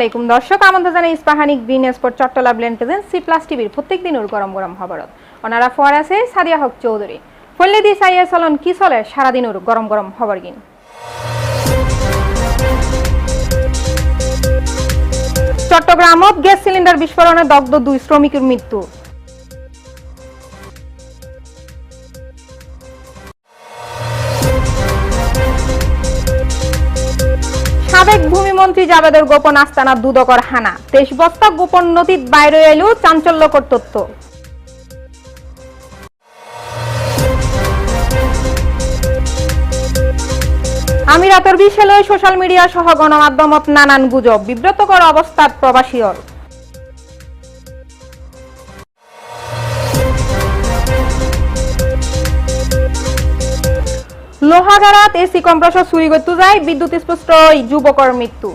আলাইকুম। দর্শক আমাদের জানাই ইস্পাহানিক গ্রিন এসপোর্ট চট্টলা ব্লেন্ড প্রেজেন্ট সি প্লাস টিভির প্রত্যেক দিন ওর গরম গরম খবরত। ওনারা ফোয়ার আছে সাদিয়া হক চৌধুরী। ফলে দি সাইয়া চলন কি চলে? সারাদিনের গরম গরম খবর গিন। চট্টগ্রামত গ্যাস সিলিন্ডার বিস্ফোরণে দগ্ধ দুই শ্রমিকের মৃত্যু। ভূমিমন্ত্রী জাবেদের গোপন আস্তানা দুদকর হানা। তেইশ বস্তা গোপন নদীত বাইরে এলো চাঞ্চল্যকর তথ্য। আমিরাতের বিষয়ে সোশ্যাল মিডিয়া সহ গণমাধ্যমত নানান গুজব। বিব্রতকর অবস্থাত প্রবাসীর লোহাগাড়াত এসি কম্প্রেসর করতে যায় বিদ্যুৎ স্পষ্ট যুবকর মৃত্যু।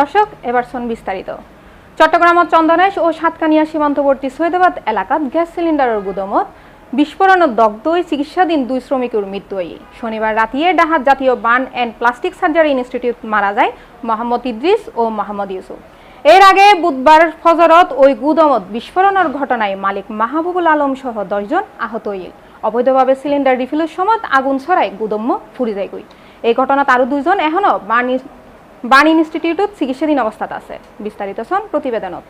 দর্শক, এবার শোন বিস্তারিত। চট্টগ্রামত চন্দনেশ ও সাতকানিয়া সীমান্তবর্তী সৈয়দাবাদ এলাকাত গ্যাস সিলিন্ডারের গুদমত বিস্ফোরণত দগ্ধ হয়ে চিকিৎসাধীন দুই শ্রমিকের মৃত্যু হই শনিবার রাতিয়ে ডাহাত জাতীয় burn and plastic surgery institute মারা যায় মোহাম্মদ ইদ্রিস ও মোহাম্মদ ইউসুফ। এর আগে বুধবার ফজরত ওই গুদমত বিস্ফোরণের ঘটনায় মালিক মাহবুবুল আলম সহ দশজন আহত হইল অবৈধভাবে সিলিন্ডার রিফিলের সময় আগুন ছড়ায় গুদম্য ফুরি যায় এই ঘটনাত আরও দুইজন এখনও বার্ন বার্ন ইনস্টিটিউটত চিকিৎসাধীন অবস্থাত আছে। বিস্তারিত সন প্রতিবেদনত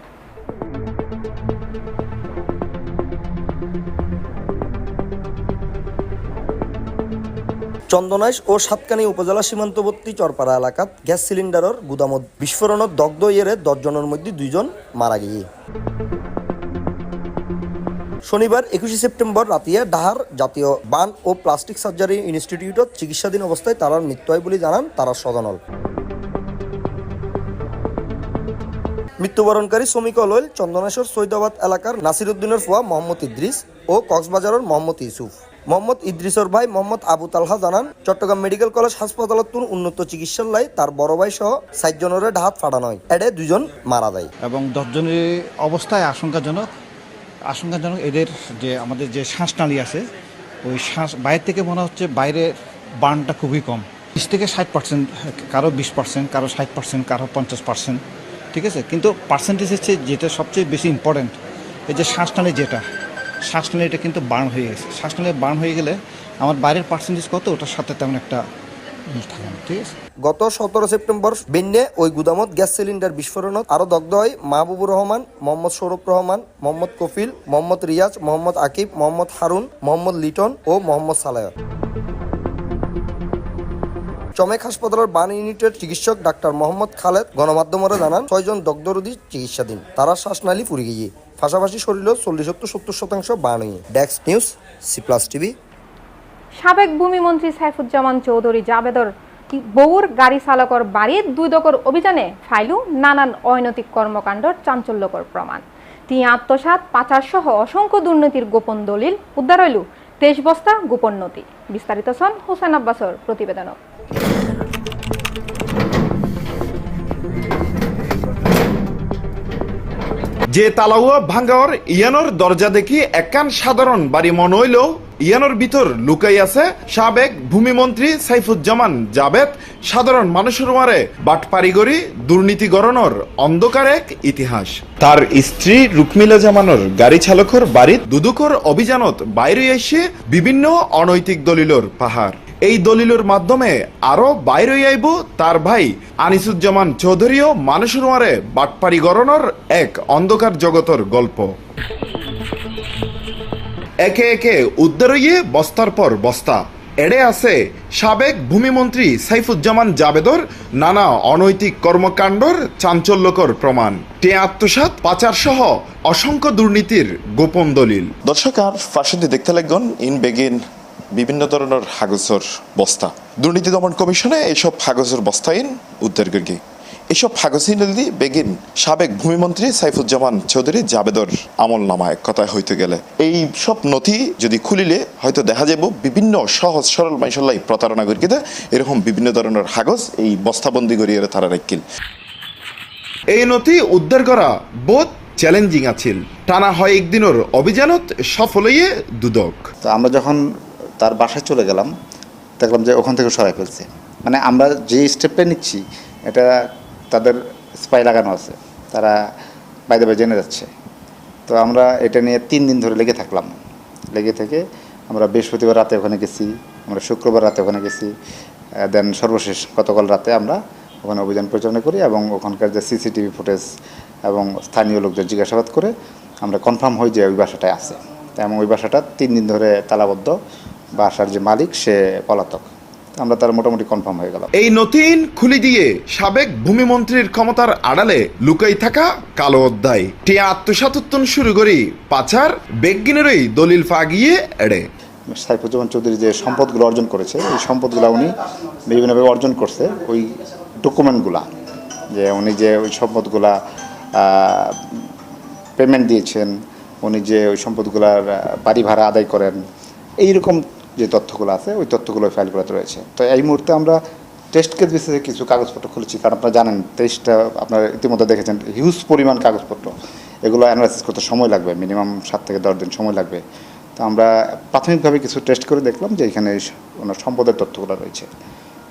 চন্দনাইশ ও সাতকানি উপজেলা সীমান্তবর্তী চরপাড়া এলাকাত গ্যাস সিলিন্ডারের গুদামত বিস্ফোরণত দগ্ধ ইয়েরে দশজনের মধ্যে দুইজন মারা গিয়ে শনিবার একুশে সেপ্টেম্বর রাতিয়ে ডাহার জাতীয় বান ও প্লাস্টিক সার্জারি ইনস্টিটিউটত চিকিৎসাধীন অবস্থায় তারার মৃত্যু হয় বলে জানান তারা সদনল মৃত্যুবরণকারী শ্রমিক হল চন্দনেশ্বর সৈদাবাদ এলাকার নাসিরুদ্দিনের ফুয়া মোহাম্মদ ইদ্রিস ও কক্সবাজারের মোহাম্মদ ইউসুফ। মোহাম্মদ ইদ্রিসর ভাই মোহাম্মদ আবু তালহা জানান, চট্টগ্রাম মেডিকেল কলেজ হাসপাতালত উন্নত চিকিৎসার লাই তার বড় ভাই সহ সাতজনের ঢাত ফাটানো হয় এডে দুজন মারা যায়। এবং দশজনের অবস্থায় আশঙ্কাজনক আশঙ্কাজনক এদের যে আমাদের যে শ্বাসনালী আছে, ওই শ্বাস বাইরে থেকে মনে হচ্ছে বাইরের বার্নটা খুবই কম। বিশ থেকে ষাট পার্সেন্ট কারও বিশ পার্সেন্ট কারও ষাট পার্সেন্ট কারও পঞ্চাশ পার্সেন্ট ঠিক আছে? কিন্তু পার্সেন্টেজ হচ্ছে যেটা সবচেয়ে বেশি ইম্পর্ট্যান্ট এই যে শ্বাসনালী যেটা শ্বাসনালী এটা কিন্তু বার্ন হয়ে গেছে। শ্বাসনালী বার্ন হয়ে গেলে আমার বাইরের পার্সেন্টেজ কত? ওটার সাথে তেমন একটা গত সতেরো সেপ্টেম্বর বেন্যে ওই গুদামত গ্যাস সিলিন্ডার বিস্ফোরণত আরও দগ্ধ হয় মাহবুবুর রহমান, মোহাম্মদ সৌরভ রহমান, মোহাম্মদ কফিল, মোহাম্মদ রিয়াজ, মোহাম্মদ আকিব, মোহাম্মদ হারুন, মোহাম্মদ লিটন ও মোহাম্মদ সালায়ত। চমেক হাসপাতালের বান ইউনিটের চিকিৎসক ডাক্তার মোহাম্মদ খালেদ গণমাধ্যমরে জানান, ছয়জন দগ্ধ রোগী চিকিৎসাধীন। তারা শ্বাসনালী পুড়ে গিয়ে, পাশাপাশি শরীরও চল্লিশ সত্তর শতাংশ burn desk news, C plus TV. সাবেক ভূমিমন্ত্রী সাইফুজ্জামান চৌধুরী জাবেদর বউর গাড়ি চালকর বাড়ির দুই দকর অভিযানে ফাইলু নানান অনৈতিক কর্মকাণ্ডর চাঞ্চল্যকর প্রমাণ। তিনি আত্মসাত পাচার সহ অসংখ্য দুর্নীতির গোপন দলিল উদ্ধার হইল তেইশ বস্তা গোপন নথি। বিস্তারিত সন হোসেন আব্বাসর প্রতিবেদনত যে তালাউয়া ভাঙ্গাওয়ার ইয়ানোর দরজা দেখি একান সাধারণ বাড়ি মন হইলেও ইয়ানোর ভিতর লুকাই আছে সাবেক ভূমিমন্ত্রী সাইফুজ্জামান জাবেদ। সাধারণ মানুষের মারে বাটপারিগরি দুর্নীতি গণনর অন্ধকার এক ইতিহাস। তার স্ত্রী রুকমিলা জামানোর গাড়ি চালকর বাড়িত দুদুকর অভিযানত বাইরে এসে বিভিন্ন অনৈতিক দলিলর পাহাড়। এই দলিলের মাধ্যমে আরও বাইরে আইব তার ভাই আনিসুজ্জামান চৌধুরীও মানুষের মারে বাটপারি গড়নর এক অন্ধকার জগতর গল্প। একে একে উদ্ধার হইয়ে বস্তার পর বস্তা। এড়ে আছে সাবেক ভূমিমন্ত্রী সাইফুজ্জামান জাবেদর নানা অনৈতিক কর্মকাণ্ডর চাঞ্চল্যকর প্রমাণ। টে আত্মসাত পাচার সহ অসংখ্য দুর্নীতির গোপন দলিল। দর্শক, আর ফাঁসিতে দেখতে লাগবেন ইন বেগিন বিভিন্ন ধরনের হাগজের বস্তা। দুর্নীতি দমন কমিশনে এইসব হাগজের বস্তাইন উদ্ধার করি এইসব হাগজিন বেগিন সাবেক ভূমিমন্ত্রী সাইফুজ্জামান চৌধুরী জাবেদর আমল নামা এক কথায় হইতে গেলে। এই সব নথি যদি খুলিলে হয়তো দেখা যাব বিভিন্ন সহজ সরল মাইশাল্লাহ প্রতারণা করি এরকম বিভিন্ন ধরনের হাগজ এই বস্তাবন্দি করিয়ে তারা রাখিল এই নথি উদ্ধার করা বোধ চ্যালেঞ্জিং আছিল। টানা হয় একদিনের অভিযানত সফল হইয়ে দুদক। তো আমরা যখন তার বাসায় চলে গেলাম, দেখলাম যে ওখান থেকে সরাই ফেলছে। মানে আমরা যে স্টেপটা নিচ্ছি, এটা তাদের স্পাই লাগানো আছে, তারা বাইরে বাইরে জেনে যাচ্ছে। তো আমরা এটা নিয়ে তিন দিন ধরে লেগে থাকলাম। লেগে থেকে আমরা বৃহস্পতিবার রাতে ওখানে গেছি, আমরা শুক্রবার রাতে ওখানে গেছি দেন সর্বশেষ গতকাল রাতে আমরা ওখানে অভিযান পরিচালনা করি এবং ওখানকার যে সিসিটিভি ফুটেজ এবং স্থানীয় লোকদের জিজ্ঞাসাবাদ করে আমরা কনফার্ম হই যে ওই বাসাটায় আছে। এবং ওই বাসাটা তিন দিন ধরে তালাবদ্ধ। বাসার যে মালিক সে পলাতক। আমরা তার মোটামুটি কনফার্ম হয়ে গেলাম। এই নথিন খুলি দিয়ে সাবেক ভূমিমন্ত্রীর ক্ষমতার আড়ালে লুকাই থাকা কালো অধ্যায়। টিয়া আত্মসাতত্তন শুরু করি পাচার বেগিনেরই দলিল ফাগিয়ে এড়ে। সাইফুজ্জামান চৌধুরী যে সম্পদগুলো অর্জন করেছে এই সম্পদগুলো উনি বিভিন্নভাবে অর্জন করছে। ওই ডকুমেন্টগুলা যে উনি যে ওই সম্পদগুলা পেমেন্ট দিয়েছেন উনি যে ওই সম্পদগুলার বাড়ি ভাড়া আদায় করেন এইরকম যে তথ্যগুলো আছে, ওই তথ্যগুলো ফাইল করাতে রয়েছে। তো এই মুহূর্তে আমরা টেস্ট কেস বেসিসে কিছু কাগজপত্র খুলেছি, কারণ আপনারা জানেন টেস্টটা আপনারা ইতিমধ্যে দেখেছেন হিউজ পরিমাণ কাগজপত্র। এগুলো অ্যানালাইসিস করতে সময় লাগবে মিনিমাম সাত থেকে দশ দিন সময় লাগবে। তো আমরা প্রাথমিকভাবে কিছু টেস্ট করে দেখলাম যে এখানে ওনার সম্পদের তথ্যগুলো রয়েছে।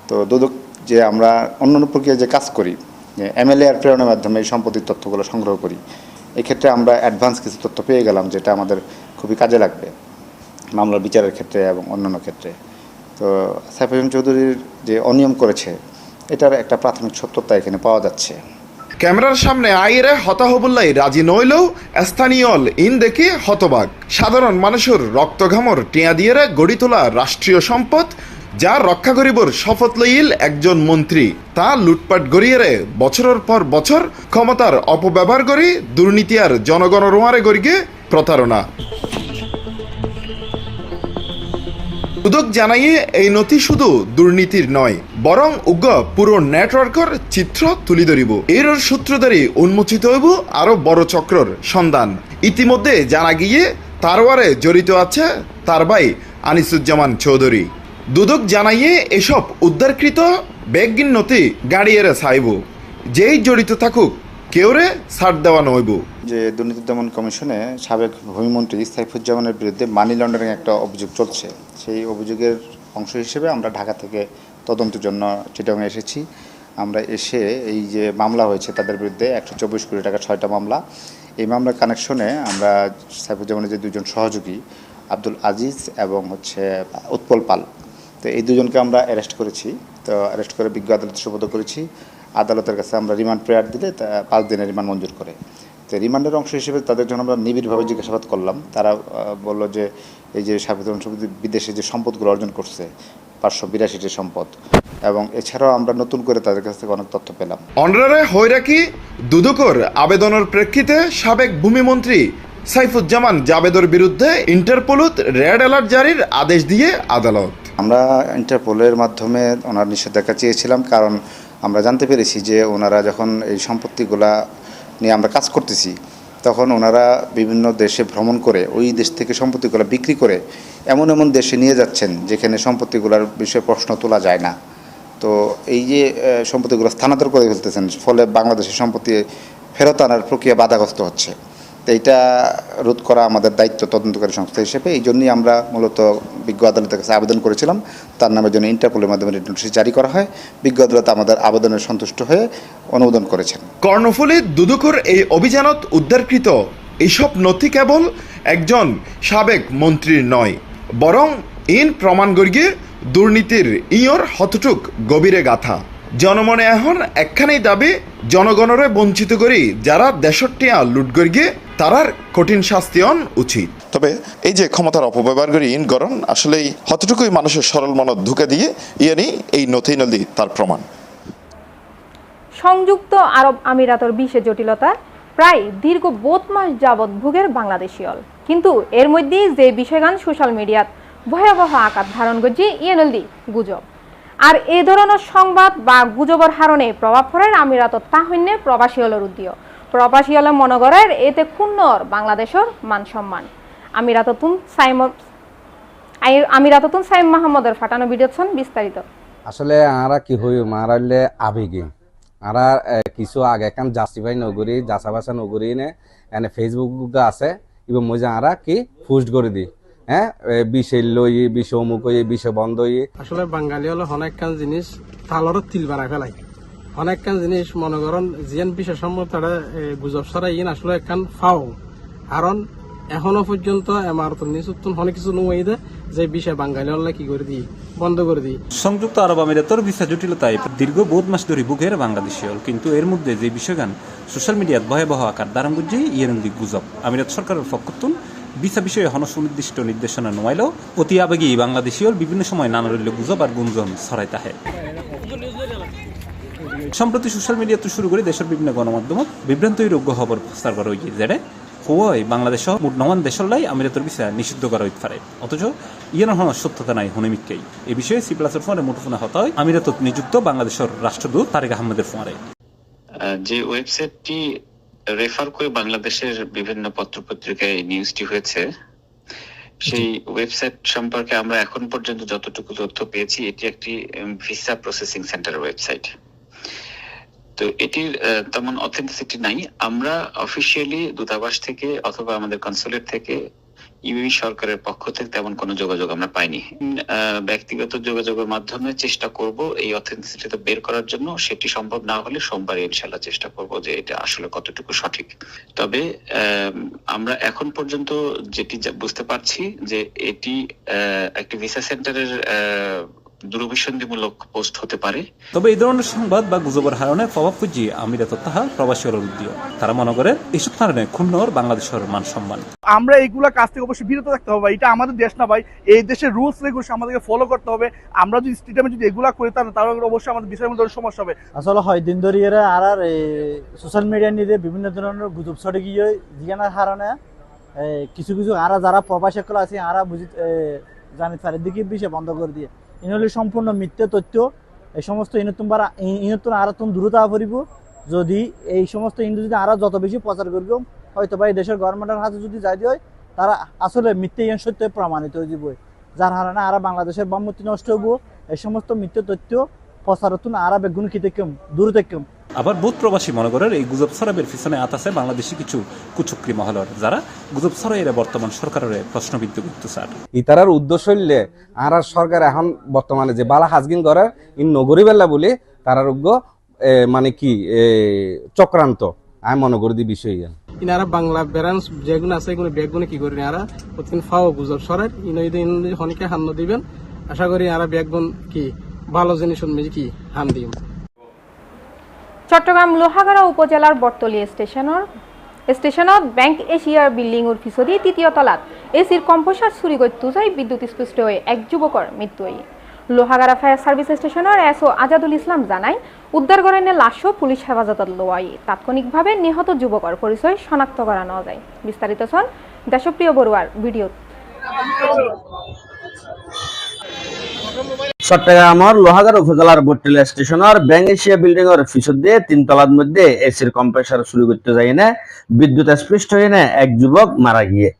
তো দুদক, যে আমরা অন্যান্য প্রক্রিয়ায় যে কাজ করি, যে এমএলএ আর প্রেরণের মাধ্যমে এই সম্পত্তির তথ্যগুলো সংগ্রহ করি, এক্ষেত্রে আমরা অ্যাডভান্স কিছু তথ্য পেয়ে গেলাম, যেটা আমাদের খুবই কাজে লাগবে। মামলার বিচারের ক্ষেত্রে এবং অন্যান্য ক্ষেত্রে। তো সাইফুদ্দিন চৌধুরীর যে অনিয়ম করেছে, এটার একটা প্রাথমিক সত্যতা এখানে পাওয়া যাচ্ছে। ক্যামেরার সামনে আইরে হতাহবুল্লাই রাজি নইলেও স্থানীয় ইন দেখে হতবাক। সাধারণ মানুষের রক্তঘামর টিয়া দিয়ে গড়ি তোলা রাষ্ট্রীয় সম্পদ, যা রক্ষা করিবর শপথ লইল একজন মন্ত্রী। তা লুটপাট গড়িয়ে বছরের পর বছর ক্ষমতার অপব্যবহার করি দুর্নীতি আর জনগণ রোয়ারে গড়িয়ে প্রতারণা। উদ্যোগ জানাইয়ে এই নথি শুধু দুর্নীতির নয়, বরং উগ্র পুরো নেটওয়ার্কের চিত্র তুলি ধরিব। এর সূত্র ধরে উন্মোচিত হইব আরও বড় চক্রর সন্ধান। ইতিমধ্যে জানা গিয়ে তারওয়ারে জড়িত আছে তার ভাই আনিসুজ্জামান চৌধুরী। দুদক জানাইয়ে এসব উদ্ধারকৃত বেগিন নথি গাড়িয়ে সাইব যেই জড়িত থাকুক কেউরে ছাড় দেওয়া নইব। যে দুর্নীতি দমন কমিশনে সাবেক ভূমিমন্ত্রী সাইফুজ্জামানের বিরুদ্ধে মানি লন্ডারিং একটা অভিযোগ চলছে। সেই অভিযোগের অংশ হিসেবে আমরা ঢাকা থেকে তদন্তের জন্য চিটাগাংয়ে এসেছি। আমরা এসে এই যে মামলা হয়েছে তাদের বিরুদ্ধে একশো চব্বিশ কোটি টাকা ছয়টা মামলা। এই মামলার কানেকশনে আমরা সাইফুজ্জামানের যে দুজন সহযোগী, আব্দুল আজিজ এবং হচ্ছে উৎপল পাল, তো এই দুজনকে আমরা অ্যারেস্ট করেছি। তো অ্যারেস্ট করে বিজ্ঞ আদালতে সুপর্দ করেছি। আদালতের কাছে আমরা রিমান্ড প্রেয়ার দিলে তা পাঁচ দিনের রিমান্ড মঞ্জুর করে। তো রিমান্ডের অংশ হিসেবে তাদের জন্য আমরা নিবিড়ভাবে জিজ্ঞাসাবাদ করলাম। তারা বলল যে এই যে সাবিত বিদেশে যে সম্পদগুলো অর্জন করছে পাঁচশো বিরাশিটি সম্পদ। এবং এছাড়াও আমরা নতুন করে তাদের কাছ থেকে অনেক তথ্য পেলাম। অনরারে হৈরাকি দুদকর আবেদনের প্রেক্ষিতে সাবেক ভূমিমন্ত্রী সাইফুজ্জামান জাবেদর বিরুদ্ধে ইন্টারপোলত রেড অ্যালার্ট জারির আদেশ দিয়ে আদালত। আমরা ইন্টারপোলের মাধ্যমে ওনার নিষেধাজ্ঞা চেয়েছিলাম কারণ আমরা জানতে পেরেছি যে ওনারা যখন এই সম্পত্তিগুলা নিয়ে আমরা কাজ করতেছি, তখন ওনারা বিভিন্ন দেশে ভ্রমণ করে, ওই দেশ থেকে সম্পত্তিগুলো বিক্রি করে এমন এমন দেশে নিয়ে যাচ্ছেন যেখানে সম্পত্তিগুলোর বিষয়ে প্রশ্ন তোলা যায় না। তো এই যে সম্পত্তিগুলো স্থানান্তর করে ফেলতেছেন, ফলে বাংলাদেশের সম্পত্তি ফেরত আনার প্রক্রিয়া বাধাগ্রস্ত হচ্ছে। এইটা রোধ করা আমাদের দায়িত্ব তদন্তকারী সংস্থা হিসেবে। এই জন্যই আমরা মূলত বিজ্ঞ আদালতের কাছে আবেদন করেছিলাম। তার নামের জন্য ইন্টারপোলের মাধ্যমে নোটিশ জারি করা হয়। বিজ্ঞ আদালত আমাদের আবেদনে সন্তুষ্ট হয়ে অনুমোদন করেছেন। কর্ণফুলী দুদুকর এই অভিযানত উদ্ধারকৃত এইসব নথি কেবল একজন সাবেক মন্ত্রীর নয়, বরং ইন প্রমাণ গর্গে দুর্নীতির ইয়র হতটুক গভীরে গাথা। জনমনে এখন একখানেই দাবি, জনগণরে বঞ্চিত করি যারা দেশটিয়া লুট তারার কঠিন শাস্তি হন উচিত। তবে এই যে ক্ষমতার অপব্যবহার করি ইন গরণ আসলেই হতটুকুই মানুষের সরল মনত ঢুকে দিয়ে ইয়ানি এই নথি নদী তার প্রমাণ। সংযুক্ত আরব আমিরাতর বিশে জটিলতা প্রায় দীর্ঘ বোধ মাস যাবৎ ভোগের বাংলাদেশিয়ল কিন্তু এর মধ্যেই যে বিষয়গান সোশ্যাল মিডিয়াত ভয়াবহ আকার ধারণ করছে ইয়েনলদি গুজব। আর এই ধরনের সংবাদ বা গুজবর হারণে প্রভাব পড়ে আমিরাতত তাহন্যে প্রবাসীয়লের উদ্দিয় প্রবাসীয়লের মনগরের এতে ক্ষুণ্ণর বাংলাদেশের মান সম্মান আমিরাততুন সাইম আমিরাততুন সাইম মাহমুদের ফাটানো ভিডিওছন বিস্তারিত। আসলে আরা কি হই মারাইলে আবেগে। আরা কিছু আগে কান জাস্টিফাই নগরি বাচা নগরি নে এনে ফেসবুক আছে এবং মই যে আরা কি পোস্ট করে দি। হ্যাঁ বিষে লই বিষ অমুক বিষ বন্ধ আসলে বাঙালি হলো অনেক কান জিনিস তালরও তিল বানায় ফেলাই। অনেক কান জিনিস, মনে করেন জিয়ান বিশেষ তারা গুজব সরাই আসলে একখান ফাও। কারণ এখনও পর্যন্ত আমার তো নিচুত্তন অনেক কিছু নুই দে, যে বিষয় বাঙালি হলে কি করে দিই? বন্ধ করে দিই। সংযুক্ত আরব আমিরাতর ভিসা জটিলতায় দীর্ঘ বহুত মাস ধরে বুকের বাংলাদেশি হল। কিন্তু এর মধ্যে যে বিষয়গান সোশ্যাল মিডিয়াত ভয়াবহ আকার করছে, ইয়ের গুজব। আমিরাত সরকারের পক্ষতুন ভিসা বিষয়ে হন সুনির্দিষ্ট নির্দেশনা নোয়াইলেও অতি আবেগী বাংলাদেশি হল বিভিন্ন সময় নানা রইল গুজব আর গুঞ্জন ছড়াই তাহে সম্প্রতি সোশ্যাল মিডিয়াতে শুরু করে দেশের বিভিন্ন গণমাধ্যমত বিভ্রান্তই রোগ্য খবর প্রচার করা হয়েছে। যেটা হওয়াই বাংলাদেশ মোট নমান দেশলাই আমিরাতের ভিসা নিষিদ্ধ করা হইতে পারে। অথচ ইয়ের হন সত্যতা নাই হনিমিককেই এই বিষয়ে সি প্লাসের ফোনে মুঠোফোনে হতা হয় আমিরাতত নিযুক্ত বাংলাদেশের রাষ্ট্রদূত তারেক আহমেদের ফোনে। যে ওয়েবসাইটটি রেফার করে বাংলাদেশের বিভিন্ন পত্রপত্রিকায় নিউজটি হয়েছে সেই ওয়েবসাইট সম্পর্কে আমরা এখন পর্যন্ত যতটুকু তথ্য পেয়েছি এটি একটি ভিসা প্রসেসিং সেন্টার ওয়েবসাইট তো এটির তেমন অথেন্টিসিটি নাই। আমরা অফিসিয়ালি দূতাবাস থেকে অথবা আমাদের কনসুলেট থেকে ইউই সরকারের পক্ষ থেকে তেমন কোনো যোগাযোগ আমরা পাইনি। ব্যক্তিগত যোগাযোগের মাধ্যমে চেষ্টা করব এই অথেন্টিসিটি বের করার জন্য। সেটি সম্ভব না হলে সোমবার ইনশাল্লাহ চেষ্টা করব যে এটা আসলে কতটুকু সঠিক। তবে আম, আমরা এখন পর্যন্ত যেটি বুঝতে পারছি যে এটি একটি ভিসা সেন্টারের আহ, দুরভিসন্ধিমূলক পোস্ট হতে পারে। তবে এই ধরনের সংবাদ বা গুজবের হারণে প্রভাব পুঁজি আমিরাত তাহা প্রবাসী উদ্যোগ তারা মনে করে এইসব কারণে ক্ষুণ্ণর বাংলাদেশের মান সম্মান। আমরা এইগুলা কাজ থেকে অবশ্যই বিরত থাকতে হবে এটা আমাদের দেশ না ভাই। এই দেশের রুলস রেগুলেশন আমাদেরকে ফলো করতে হবে। আমরা যদি স্টেডিয়ামে যদি এগুলা করি তাহলে তাহলে অবশ্যই আমাদের বিষয়ের মধ্যে সমস্যা হবে। আসলে হয় দিন ধরে এরা আর আর সোশ্যাল মিডিয়া নিয়ে বিভিন্ন ধরনের গুজব ছড়ে গিয়ে জিজ্ঞানার হারণে কিছু কিছু আরা যারা প্রবাসী আছে আরা বুঝি জানি পারে দিকে বিষয় বন্ধ করে দিয়ে। ইন হলে সম্পূর্ণ মিথ্যে তথ্য, এই সমস্ত ইনতুম বা ইনতুন আরা তুমি দ্রুত পড়িব যদি এই সমস্ত ইন্দু যদি আরও যত বেশি প্রচার করব, হয়তো বা এই দেশের গভর্নমেন্টের হাতে যদি যাই হয়, তারা আসলে মিথ্যে ইন সত্য প্রমাণিত হয়ে যাব যার কারণে আরা বাংলাদেশের বামমূর্তি নষ্ট হব এই সমস্ত মিথ্যে তথ্য প্রচারতুন আরা বেগুন কি কম দূর দেখম আবার বহুত প্রবাসী মনে করেন এই গুজব ছড়াবের পিছনে আতাছে বাংলাদেশি কিছু কুচক্রি মহলর। যারা গুজব ছড়াইরা বর্তমান সরকারের প্রশ্নবিদ্ধ করতে চান ইতারার উদ্দেশ্য হইলে আর আর সরকার এখন বর্তমানে যে বালা হাজগিন করে ইন নগরী বেলা বলে তারার উগ্র মানে কি এ, চক্রান্ত। আমি মনে করি দি বিষয়। ইনারা বাংলা ব্যারান্স যেগুলো আছে এগুলো ব্যাগগুলো কি করেন আরা প্রতিদিন ফাও গুজব সরার ইন হনিকে হান্ন দিবেন। আশা করি আরা ব্যাগগুন কি ভালো জিনিস কি হান দিম। চট্টগ্রাম লোহাগাড়া উপজেলার বটতলী স্টেশনের, স্টেশনত ব্যাংক এশিয়ার বিল্ডিংৰ পিছদি তৃতীয় তলাত এচিৰ কম্পোসার কৰি তুজাই বিদ্যুৎ স্পৃষ্ট হৈ এক যুৱকৰ মৃত্যু হয়। লোহাগাড়া ফায়ার সার্ভিস স্টেশনের এস ও আজাদুল ইসলাম জানায় উদ্ধার করে লাশও পুলিশ হেফাজতত লোৱাই তাৎক্ষণিকভাৱে নিহত যুৱকৰ পৰিচয় শনাক্ত কৰা নাযায়। বিস্তারিত ছন দেশপ্রিয় বড়ুয়ার ভিডিওত চট্টগ্রামের লোহাগাড় উপজেলার বট্টিলা স্টেশনের ব্যাংক এশিয়া বিল্ডিং এর পিছন দিয়ে তিন তলার মধ্যে এসির কম্প্রেসার শুরু করতে যাই না, বিদ্যুৎ স্পৃষ্ট হয়ে না, এক যুবক মারা গিয়ে।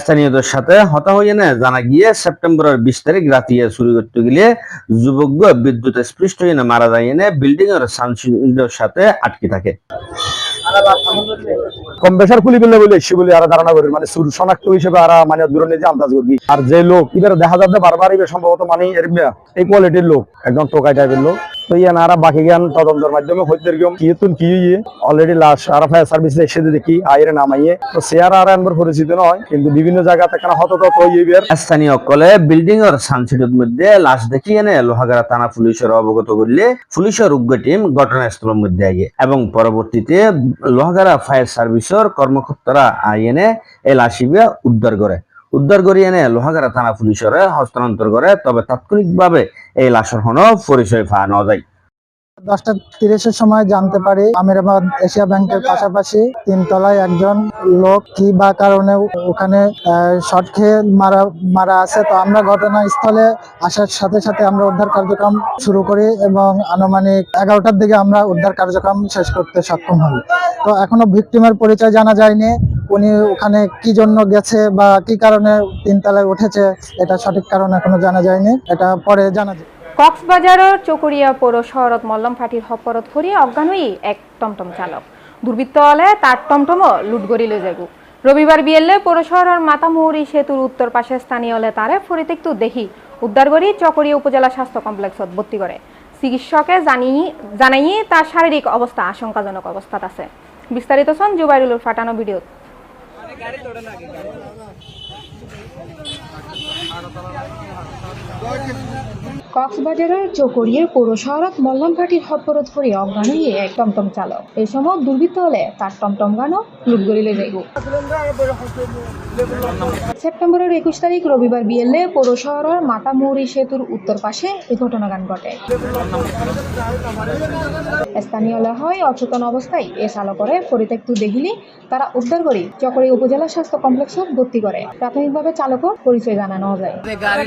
স্থানীয়দের সাথে হতা হয়ে না জানা গিয়ে সেপ্টেম্বরের বিশ তারিখ রাতিয়ে শুরু করতে গেলে যুবক বিদ্যুৎ স্পৃষ্ট হয়ে না, মারা যায় না বিল্ডিং এর সাথে আটকে থাকে। কম্প্রেসার খুলি ফেললে বলে সে বলে আর ধারণা করি। মানে সুর শনাক্ত হিসেবে আর মানে দূরে নিজে আন্দাজ করবি আর যে লোক, এবার দেখা যাবে বারবার এবার সম্ভবত মানে এর এই কোয়ালিটির লোক, একদম টোকাই টাইপের লোক। ফায়ার সার্ভিস বিভিন্ন স্থানীয় দেখি এনে থানা আগে এবং পরবর্তীতে লোহাগাড়া ফায়ার সার্ভিসের কর্মকর্তারা আই এনে এই লাশিবে উদ্ধার করে। উদ্ধার করে এনে লোহাগাড়া থানা পুলিশের হস্তান্তর করে, তবে তাৎক্ষণিকভাবে এই লাশের হন পরিচয় পাওয়া যায়। দশটা তিরিশের সময় জানতে পারি, আমিরাবাদ এশিয়া ব্যাংকের পাশাপাশি তিনতলায় একজন লোক কি বা কারণে ওখানে শর্ট খেয়ে মারা মারা আছে। তো আমরা ঘটনাস্থলে আসার সাথে সাথে আমরা উদ্ধার কার্যক্রম শুরু করি এবং আনুমানিক এগারোটার দিকে আমরা উদ্ধার কার্যক্রম শেষ করতে সক্ষম হই। তো এখনও ভিকটিমের পরিচয় জানা যায়নি। উনি ওখানে কি জন্য গেছে বা কি কারণে তিনতলায় উঠেছে, এটা সঠিক কারণ এখনও জানা যায়নি। এটা পরে জানা যায় কক্সবাজারের চকরিয়া পৌর শহরত মল্লম ফাটির হপরত ফুরি অজ্ঞান এক টমটম চালক। দুর্বৃত্ত হলে তার টমটমও লুট গড়ি লৈ যাব রবিবার বিয়েলে পৌরশহরের মাতামুহুরি সেতুর উত্তর পাশে স্থানীয় হলে তারে পরিত্যক্ত দেখি উদ্ধার করি চকরিয়া উপজেলা স্বাস্থ্য কমপ্লেক্সত ভর্তি করে। চিকিৎসকে জানিয়ে জানাইয়ে তার শারীরিক অবস্থা আশঙ্কাজনক অবস্থাত আছে। বিস্তারিত সন জুবাইরুলুর ফাটানো ভিডিওত। गाडी কক্সবাজারের চকরিয়ে পৌর শহরত মল্লমঘাটির হতপর ধরে অজ্ঞান হয়ে এক টমটম চালক। এই সময় দুর্বৃত্ত হলে তার টমটম গানও লুট গড়িলে যাইব। সেপ্টেম্বরের একুশ তারিখ রবিবার বিয়েলে পৌর শহরের মাতামুহুরি সেতুর উত্তর পাশে এই ঘটনাগান ঘটে। স্থানীয় হয় অচেতন অবস্থায় এ চালকরে পরিত্যক্ত দেখিলে তারা উদ্ধার করে চকরি উপজেলা স্বাস্থ্য কমপ্লেক্সত ভর্তি করে। প্রাথমিকভাবে চালকের পরিচয় জানানো যায়। গাড়ি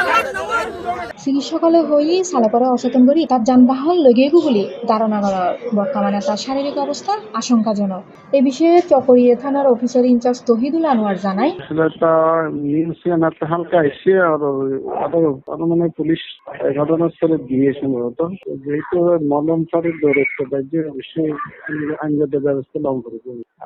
চিকিৎসকলে হয়ে চালকরে অচেতন করি তার যানবাহন লগিয়েগু বলে ধারণা করার বর্তমানে তার শারীরিক অবস্থা আশঙ্কাজনক। এ বিষয়ে চকরিয়া থানার অফিসার ইনচার্জ তহিদুল আনোয়ার জানায় একটা হালকা এসে আর মানে পুলিশ ঘটনাস্থলে গিয়ে সম্ভবত যেহেতু মলম দৌড়চ্ছে তাই যে অবশ্যই আইনগত ব্যবস্থা করে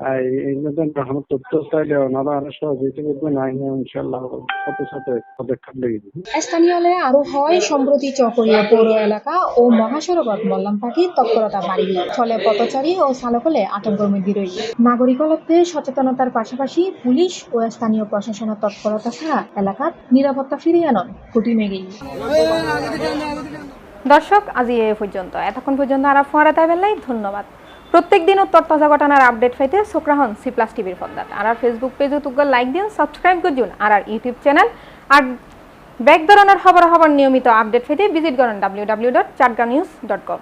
আর এই এখন তথ্য চাইলে ওনারা আরও সহযোগিতা করবেন আইনে ইনশাল্লাহ সাথে সাথে পদক্ষেপ লেগে যাবে। স্থানীয় আরও হয় সম্প্রতি চকরিয়া পৌর এলাকা ও মহাসড়কত মল্লাম পাখি তৎপরতা বাড়ি ফলে পথচারী ও চালকলে আতঙ্কের মধ্যে নাগরিকত্বে সচেতনতার পাশাপাশি পুলিশ ও স্থানীয় প্রশাসনের তৎপরতা ছাড়া এলাকাত নিরাপত্তা ফিরিয়ে আনন কঠিন গেই দর্শক, আজি এ পর্যন্ত। এতক্ষণ পর্যন্ত আর ফোয়ারা তাই ধন্যবাদ। প্রত্যেক দিন উত্তর তাজা ঘটনার আপডেট পাইতে চোখরাহন সি প্লাস টিভির পর্দাত। আর ফেসবুক পেজও তুগল লাইক দিন, সাবস্ক্রাইব করুন আর আর ইউটিউব চ্যানেল, আর ব্যাক ধরনের খবর খবর নিয়মিত আপডেট পেতে ভিজিট করুন W W dot Chatga news dot com